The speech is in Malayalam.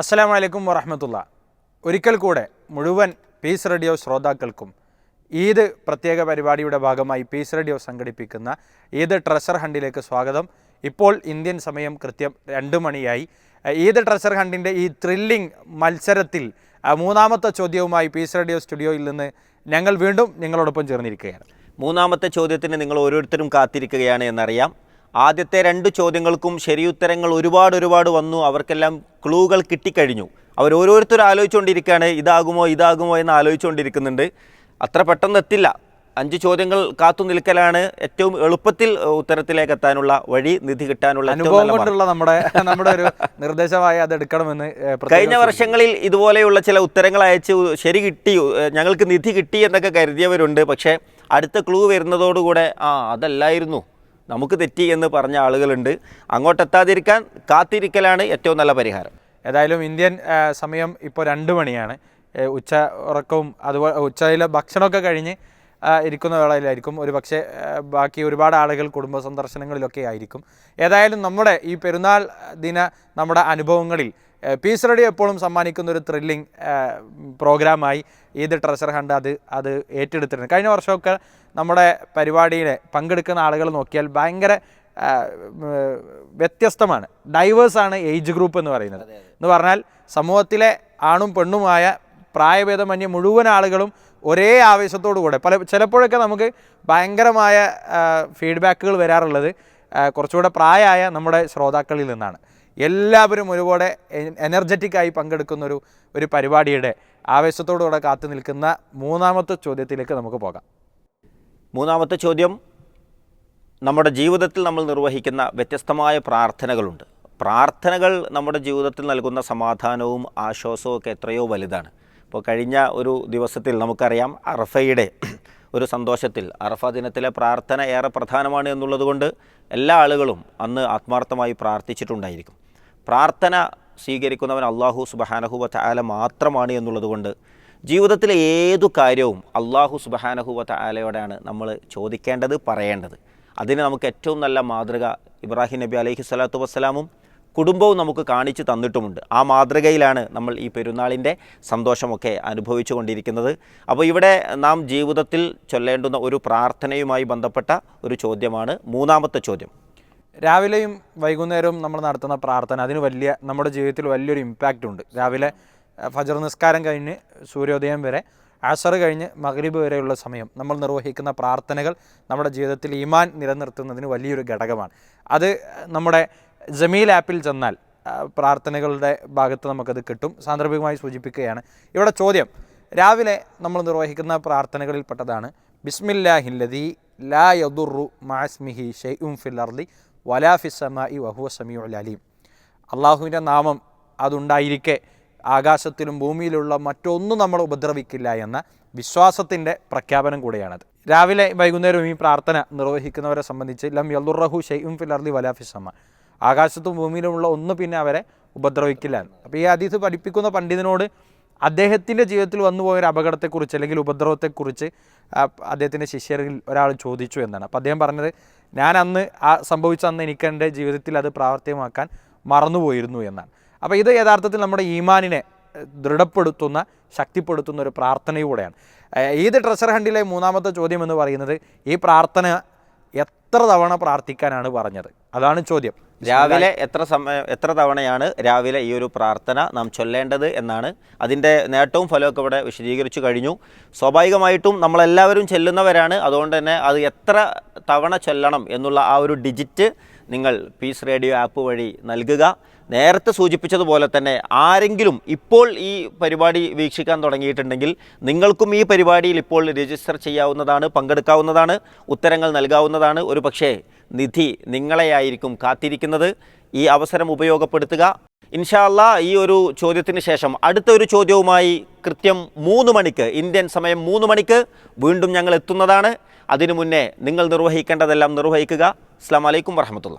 അസ്സലാമു വലൈക്കും വറഹമത്തുള്ള. ഒരിക്കൽ കൂടെ മുഴുവൻ പീസ് റേഡിയോ ശ്രോതാക്കൾക്കും ഈദ് പ്രത്യേക പരിപാടിയുടെ ഭാഗമായി പീസ് റേഡിയോ സംഘടിപ്പിക്കുന്ന ഈദ് ട്രഷർ ഹണ്ടിലേക്ക് സ്വാഗതം. ഇപ്പോൾ ഇന്ത്യൻ സമയം കൃത്യം രണ്ട് മണിയായി. ഈദ് ട്രഷർ ഹണ്ടിന്റെ ഈ ത്രില്ലിംഗ് മത്സരത്തിൽ മൂന്നാമത്തെ ചോദ്യവുമായി പീസ് റേഡിയോ സ്റ്റുഡിയോയിൽ നിന്ന് ഞങ്ങൾ വീണ്ടും നിങ്ങളോടൊപ്പം ചേർന്നിരിക്കുകയാണ്. മൂന്നാമത്തെ ചോദ്യത്തിന് നിങ്ങൾ ഓരോരുത്തരും കാത്തിരിക്കുകയാണ് എന്നറിയാം. ആദ്യത്തെ രണ്ട് ചോദ്യങ്ങൾക്കും ശരിയുത്തരങ്ങൾ ഒരുപാട് ഒരുപാട് വന്നു. അവർക്കെല്ലാം ക്ലൂകൾ കിട്ടിക്കഴിഞ്ഞു. അവർ ഓരോരുത്തരും ആലോചിച്ചുകൊണ്ടിരിക്കുകയാണ് ഇതാകുമോ ഇതാകുമോ എന്ന് ആലോചിച്ചുകൊണ്ടിരിക്കുന്നുണ്ട്. അത്ര പെട്ടെന്ന് എത്തില്ല. അഞ്ച് ചോദ്യങ്ങൾ കാത്തു നിൽക്കലാണ് ഏറ്റവും എളുപ്പത്തിൽ ഉത്തരത്തിലേക്ക് എത്താനുള്ള വഴി നിധി കിട്ടാനുള്ള അനുഭവം. കൊണ്ടുള്ള നമ്മുടെ നമ്മുടെ ഒരു നിർദ്ദേശമായി അത് എടുക്കണമെന്ന് കഴിഞ്ഞ വർഷങ്ങളിൽ ഇതുപോലെയുള്ള ചില ഉത്തരങ്ങൾ അയച്ച് ശരി കിട്ടി ഞങ്ങൾക്ക് നിധി കിട്ടി എന്നൊക്കെ കരുതിയവരുണ്ട്. പക്ഷേ അടുത്ത ക്ലൂ വരുന്നതോടുകൂടെ ആ അതല്ലായിരുന്നു. നമുക്ക് തെറ്റി എന്ന് പറഞ്ഞ ആളുകളുണ്ട്. അങ്ങോട്ടെത്താതിരിക്കാൻ കാത്തിരിക്കലാണ് ഏറ്റവും നല്ല പരിഹാരം. ഏതായാലും ഇന്ത്യൻ സമയം ഇപ്പോൾ രണ്ട് മണിയാണ്. ഉച്ച ഉറക്കവും അതുപോലെ ഉച്ചയിലെ ഭക്ഷണമൊക്കെ കഴിഞ്ഞ് ഇരിക്കുന്ന വേളയിലായിരിക്കും. ഒരു പക്ഷേ ബാക്കി ഒരുപാട് ആളുകൾ കുടുംബ സന്ദർശനങ്ങളിലൊക്കെ ആയിരിക്കും. ഏതായാലും നമ്മുടെ ഈ പെരുന്നാൾ ദിന നമ്മുടെ അനുഭവങ്ങളിൽ പീസ് റെഡി എപ്പോഴും സമ്മാനിക്കുന്ന ഒരു ത്രില്ലിംഗ് പ്രോഗ്രാമായി ഈദ് ട്രഷർ ഹണ്ട് അത് അത് ഏറ്റെടുത്തിട്ടുണ്ട് കഴിഞ്ഞ വർഷമൊക്കെ നമ്മുടെ പരിപാടിയിൽ പങ്കെടുക്കുന്ന ആളുകൾ നോക്കിയാൽ ഭയങ്കര വ്യത്യസ്തമാണ്. ഡൈവേഴ്സാണ് ഏജ് ഗ്രൂപ്പ് എന്ന് പറയുന്നത്. എന്ന് പറഞ്ഞാൽ സമൂഹത്തിലെ ആണും പെണ്ണുമായ പ്രായഭേദമന്യേ മുഴുവൻ ആളുകളും ഒരേ ആവേശത്തോടു കൂടെ. പല ചിലപ്പോഴൊക്കെ നമുക്ക് ഭയങ്കരമായ ഫീഡ്ബാക്കുകൾ വരാറുള്ളത് കുറച്ചുകൂടെ പ്രായമായ നമ്മുടെ ശ്രോതാക്കളിൽ നിന്നാണ്. എല്ലാവരും ഒരുപോലെ എനർജറ്റിക്കായി പങ്കെടുക്കുന്ന ഒരു ഒരു പരിപാടിയുടെ ആവേശത്തോടുകൂടെ കാത്തു നിൽക്കുന്ന മൂന്നാമത്തെ ചോദ്യത്തിലേക്ക് നമുക്ക് പോകാം. മൂന്നാമത്തെ ചോദ്യം നമ്മുടെ ജീവിതത്തിൽ നമ്മൾ നിർവഹിക്കുന്ന വ്യത്യസ്തമായ പ്രാർത്ഥനകളുണ്ട്. പ്രാർത്ഥനകൾ നമ്മുടെ ജീവിതത്തിൽ നൽകുന്ന സമാധാനവും ആശ്വാസവും ഒക്കെ എത്രയോ വലുതാണ്. ഇപ്പോൾ കഴിഞ്ഞ ഒരു ദിവസത്തിൽ നമുക്കറിയാം അറഫയുടെ ഒരു സന്തോഷത്തിൽ അറഫ ദിനത്തിലെ പ്രാർത്ഥന ഏറെ പ്രധാനമാണ് എന്നുള്ളതുകൊണ്ട് എല്ലാ ആളുകളും അന്ന് ആത്മാർത്ഥമായി പ്രാർത്ഥിച്ചിട്ടുണ്ടായിരിക്കും. പ്രാർത്ഥന സ്വീകരിക്കുന്നവൻ അള്ളാഹു സുബഹാനഹുവ ആല മാത്രമാണ് എന്നുള്ളതുകൊണ്ട് ജീവിതത്തിലെ ഏതു കാര്യവും അള്ളാഹു സുബഹാനഹുവ ആലയോടാണ് നമ്മൾ ചോദിക്കേണ്ടത് പറയേണ്ടത്. അതിന് നമുക്ക് ഏറ്റവും നല്ല മാതൃക ഇബ്രാഹിം നബി അലൈഹി സ്വലാത്തു വസ്സലാമും കുടുംബവും നമുക്ക് കാണിച്ചു തന്നിട്ടുമുണ്ട്. ആ മാതൃകയിലാണ് നമ്മൾ ഈ പെരുന്നാളിന്റെ സന്തോഷമൊക്കെ അനുഭവിച്ചു കൊണ്ടിരിക്കുന്നത്. അപ്പോൾ ഇവിടെ നാം ജീവിതത്തിൽ ചൊല്ലേണ്ടുന്ന ഒരു പ്രാർത്ഥനയുമായി ബന്ധപ്പെട്ട ഒരു ചോദ്യമാണ്. മൂന്നാമത്തെ ചോദ്യം. രാവിലെയും വൈകുന്നേരവും നമ്മൾ നടത്തുന്ന പ്രാർത്ഥന അതിന് വലിയ നമ്മുടെ ജീവിതത്തിൽ വലിയൊരു ഇമ്പാക്റ്റ് ഉണ്ട്. രാവിലെ ഫജർ നിസ്കാരം കഴിഞ്ഞ് സൂര്യോദയം വരെ അസർ കഴിഞ്ഞ് മഗ്രിബ് വരെയുള്ള സമയം നമ്മൾ നിർവഹിക്കുന്ന പ്രാർത്ഥനകൾ നമ്മുടെ ജീവിതത്തിൽ ഈമാൻ നിലനിർത്തുന്നതിന് വലിയൊരു ഘടകമാണ്. അത് നമ്മുടെ ജമീൽ ആപ്പിൽ ചെന്നാൽ പ്രാർത്ഥനകളുടെ ഭാഗത്ത് നമുക്കത് കിട്ടും. സാന്ദർഭികമായി സൂചിപ്പിക്കുകയാണ്. ഇവിടെ ചോദ്യം രാവിലെ നമ്മൾ നിർവഹിക്കുന്ന പ്രാർത്ഥനകളിൽപ്പെട്ടതാണ് ബിസ്മില്ലാഹില്ലതി ലാ യദുറു മാസ്മിഹി ഷെയ്ഉം ഫിൽ അർദി വലാ ഫിസ്സമായി വഹുവ സമീ അലീം. അള്ളാഹുവിന്റെ നാമം അതുണ്ടായിരിക്കെ ആകാശത്തിലും ഭൂമിയിലുള്ള മറ്റൊന്നും നമ്മൾ ഉപദ്രവിക്കില്ല എന്ന വിശ്വാസത്തിന്റെ പ്രഖ്യാപനം കൂടെയാണത്. രാവിലെ വൈകുന്നേരവും ഈ പ്രാർത്ഥന നിർവഹിക്കുന്നവരെ സംബന്ധിച്ച് ലം യല്ലുറഹു ഷെയ്ഉം ഫിൽ അർദി വലാ ഫിസ്സമ ആകാശത്തും ഭൂമിയിലുമുള്ള ഒന്ന് പിന്നെ അവരെ ഉപദ്രവിക്കില്ല അപ്പോൾ ഈ ഹദീസ് പഠിപ്പിക്കുന്ന പണ്ഡിതനോട് അദ്ദേഹത്തിന്റെ ജീവിതത്തിൽ വന്നുപോയ ഒരു അപകടത്തെക്കുറിച്ച് അല്ലെങ്കിൽ ഉപദ്രവത്തെക്കുറിച്ച് അദ്ദേഹത്തിന്റെ ശിഷ്യരിൽ ഒരാൾ ചോദിച്ചു എന്നാണ്. അപ്പോൾ അദ്ദേഹം പറഞ്ഞത് ഞാൻ അന്ന് ആ സംഭവിച്ച അന്ന് എനിക്ക് എന്റെ ജീവിതത്തിൽ അത് പ്രാവർത്തികമാക്കാൻ മറന്നുപോയിരുന്നു എന്നാണ്. അപ്പോൾ ഇത് യഥാർത്ഥത്തിൽ നമ്മുടെ ഈമാനിനെ ദൃഢപ്പെടുത്തുന്ന ശക്തിപ്പെടുത്തുന്ന ഒരു പ്രാർത്ഥനയൂടെയാണ് ഏത് ഈദ് ട്രഷർ ഹണ്ടിലെ മൂന്നാമത്തെ ചോദ്യം എന്ന് പറയുന്നത് ഈ പ്രാർത്ഥന എത്ര തവണ പ്രാർത്ഥിക്കാനാണ് പറഞ്ഞത്? അതാണ് ചോദ്യം. രാവിലെ എത്ര സമയം എത്ര തവണയാണ് രാവിലെ ഈ ഒരു പ്രാർത്ഥന നാം ചൊല്ലേണ്ടത് എന്നാണ് അതിന്റെ നേട്ടവും ഫലമൊക്കെ ഇവിടെ വിശദീകരിച്ചു കഴിഞ്ഞു. സ്വാഭാവികമായിട്ടും നമ്മളെല്ലാവരും ചെല്ലുന്നവരാണ്. അതുകൊണ്ട് തന്നെ അത് എത്ര തവണ ചൊല്ലണം എന്നുള്ള ആ ഒരു ഡിജിറ്റ് നിങ്ങൾ പീസ് റേഡിയോ ആപ്പ് വഴി നൽകുക. നേരത്തെ സൂചിപ്പിച്ചതുപോലെ തന്നെ ആരെങ്കിലും ഇപ്പോൾ ഈ പരിപാടി വീക്ഷിക്കാൻ തുടങ്ങിയിട്ടുണ്ടെങ്കിൽ നിങ്ങൾക്കും ഈ പരിപാടിയിൽ ഇപ്പോൾ രജിസ്റ്റർ ചെയ്യാവുന്നതാണ് പങ്കെടുക്കാവുന്നതാണ് ഉത്തരങ്ങൾ നൽകാവുന്നതാണ്. ഒരു പക്ഷേ നിധി നിങ്ങളെയായിരിക്കും കാത്തിരിക്കുന്നത്. ഈ അവസരം ഉപയോഗപ്പെടുത്തുക. ഇൻഷാല്ല ഈ ഒരു ചോദ്യത്തിന് ശേഷം അടുത്ത ഒരു ചോദ്യവുമായി കൃത്യം മൂന്ന് മണിക്ക് ഇന്ത്യൻ സമയം മൂന്ന് മണിക്ക് വീണ്ടും ഞങ്ങൾ എത്തുന്നതാണ്. അതിനു മുന്നേ നിങ്ങൾ നിർവഹിക്കേണ്ടതെല്ലാം നിർവഹിക്കുക. അസ്സാം വലൈക്കും വർഹമത്തുള്ള